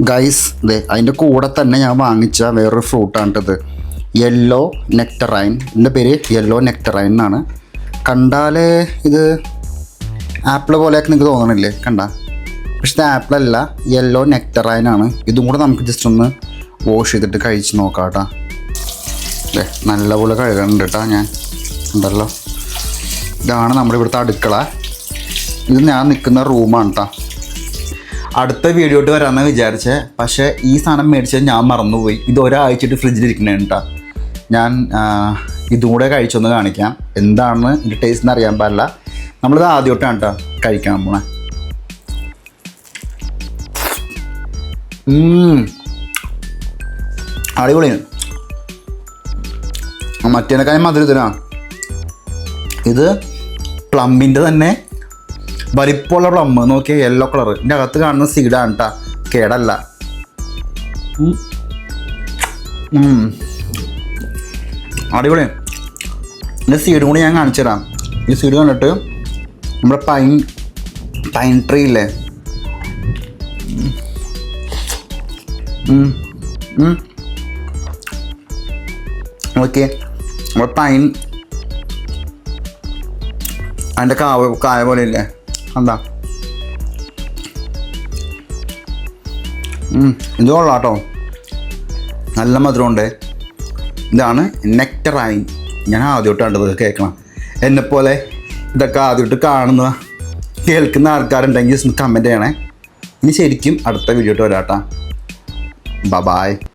Guys ദേ അതിന്റെ കൂടെ തന്നെ ഞാൻ വാങ്ങിച്ച വേറൊരു ഫ്രൂട്ടാണ് ഇത് യെല്ലോ നെക്ടറൈൻ ഇതിന്റെ പേര് യെല്ലോ നെക്ടറൈൻ എന്നാണ്. കണ്ടാൽ ഇത് ആപ്പിൾ പോലെയൊക്കെ നിങ്ങൾക്ക് തോന്നണില്ലേ? കണ്ട? പക്ഷെ ഇത് ആപ്പിളല്ല യെല്ലോ നെക്ടറൈൻ ആണ്. ഇതും കൂടെ നമുക്ക് ജസ്റ്റ് ഒന്ന് വാഷ് ചെയ്തിട്ട് കഴിച്ച് നോക്കാം കേട്ടോ അല്ലേ നല്ലപോലെ കഴുകണുണ്ട് കേട്ടോ ഞാൻ. ഉണ്ടല്ലോ. ഇതാണ് നമ്മുടെ ഇവിടുത്തെ അടുക്കള. ഇത് ഞാൻ നിൽക്കുന്ന റൂമാണ് കേട്ടോ അടുത്ത വീഡിയോ ഇട്ട് വരാമെന്ന് വിചാരിച്ചേ. പക്ഷേ ഈ സാധനം മേടിച്ചത് ഞാൻ മറന്നുപോയി. ഇത് ഒരാഴ്ചയിട്ട് ഫ്രിഡ്ജിലിരിക്കണേ കേട്ടോ ഞാൻ ഇതും കൂടെ കഴിച്ചൊന്ന് കാണിക്കാം. എന്താണെന്ന് ഇതിന്റെ ടേസ്റ്റ് എന്ന് അറിയാൻ പാടില്ല. നമ്മളിത് ആദ്യമായിട്ടാണ് കേട്ടോ കഴിക്കാൻ പോണേ. അടിപൊളിയാണ് മറ്റേനേക്കാളും മധുരത്തിനാ ഇത് പ്ലംബിന്റെ തന്നെ വലിപ്പമുള്ള പ്ലം നോക്കിയാൽ യെല്ലോ കളർ ഇതിന്റെ അകത്ത് കാണുന്ന സീഡാണ് കേട്ടോ കേടല്ല. അടിപൊളി. എന്റെ ഇതിന്റെ സീഡും കൂടി ഞാൻ കാണിച്ചു തരാം. ഈ സീഡ് കണ്ടിട്ട് നമ്മുടെ പൈൻ പൈൻ ട്രീ ഇല്ലേ? ഓക്കെ നമ്മുടെ പൈൻ അതിന്റെ കാവ് കായ പോലെ ഇല്ലേ? എന്താ? ഇത് കൊള്ളാം കേട്ടോ നല്ല മധുരമുണ്ട്. ഇതാണ് നെക്ടറായി ഞാൻ ആദ്യമായിട്ടാണ് ഇത് കേൾക്കണം. എന്നെപ്പോലെ ഇതൊക്കെ ആദ്യമായിട്ട് കാണുന്ന കേൾക്കുന്ന ആൾക്കാരുണ്ടെങ്കിൽ കമന്റ് ചെയ്യണേ. ഇനി ശരിക്കും അടുത്ത വീഡിയോ ഇട്ട് വരാം ബ ബായ്